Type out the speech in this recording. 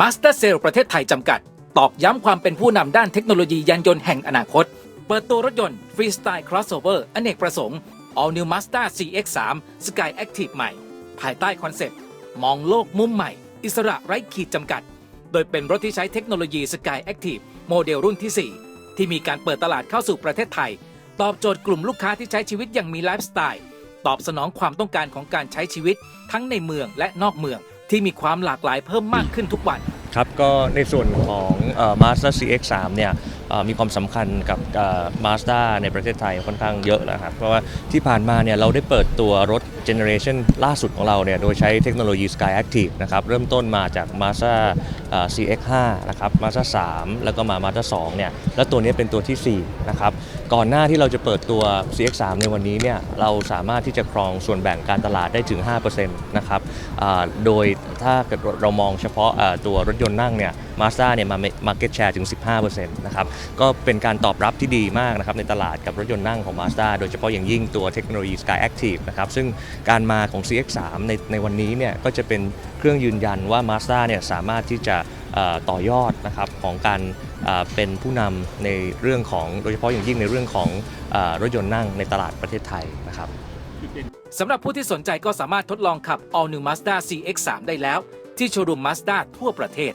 Master Cell ประเทศไทยจำกัด ตอกย้ำความเป็นผู้นำด้านเทคโนโลยียานยนต์แห่งอนาคต เปิดตัวรถยนต์ Freestyle Crossover อเนกประสงค์ All New Mazda CX-3 Sky Active ใหม่ ภายใต้คอนเซ็ปต์ มองโลกมุมใหม่ อิสระไร้ขีดจำกัด โดยเป็นรถที่ใช้เทคโนโลยี Sky Active โมเดลรุ่นที่ 4 ที่มีการเปิดตลาดเข้าสู่ประเทศไทย ตอบโจทย์กลุ่มลูกค้าที่ใช้ชีวิตอย่างมีไลฟ์สไตล์ ตอบสนองความต้องการของการใช้ชีวิต ทั้งในเมืองและนอกเมือง ที่มีความหลากหลายเพิ่มมากขึ้นทุกวัน ครับก็ในส่วนของเอ่อ Mazda CX-3 เนี่ยเอ่อมีความสำคัญกับเอ่อ Mazda ในประเทศไทยค่อนข้างเยอะแล้วครับเพราะว่าที่ผ่านมาเนี่ยเราได้เปิดตัวรถเจเนอเรชันล่าสุดของเราเนี่ยโดยใช้เทคโนโลยี Sky Active นะครับเริ่มต้นมาจาก Mazda เอ่อ CX-5 นะครับ Mazda 3 แล้วก็มา Mazda 2เนี่ยแล้วตัวนี้เป็นตัวทีสี่ 4 นะครับ ก่อนหน้าที่เราจะเปิดตัว CX-3 ในวันนี้เนี่ยเราสามารถที่จะครองส่วนแบ่งการตลาดได้ถึง 5%นะครับโดยถ้าเรามองเฉพาะตัวรถยนต์นั่งเนี่ย Mazda เนี่ยมา market share ถึง 15%นะครับก็เป็นการตอบรับที่ดีมากนะครับในตลาดกับรถยนต์นั่งของ Mazda โดยเฉพาะอย่างยิ่งตัวเทคโนโลยี Sky Active นะครับซึ่งการมาของ CX-3 ในในวันนี้เนี่ยก็จะเป็นเครื่องยืนยันว่า Mazda เนี่ยสามารถที่จะ ต่อยอดนะครับของการเป็นผู้นำในเรื่องของโดยเฉพาะอย่างยิ่งในเรื่องของอรถยนต์นั่งในตลาดประเทศไทยนะครับสำหรับผู้ที่สนใจก็สามารถทดลองขับ All New Mazda CX-3 ได้แล้ว ที่โชว์รูม Mazda ทั่วประเทศ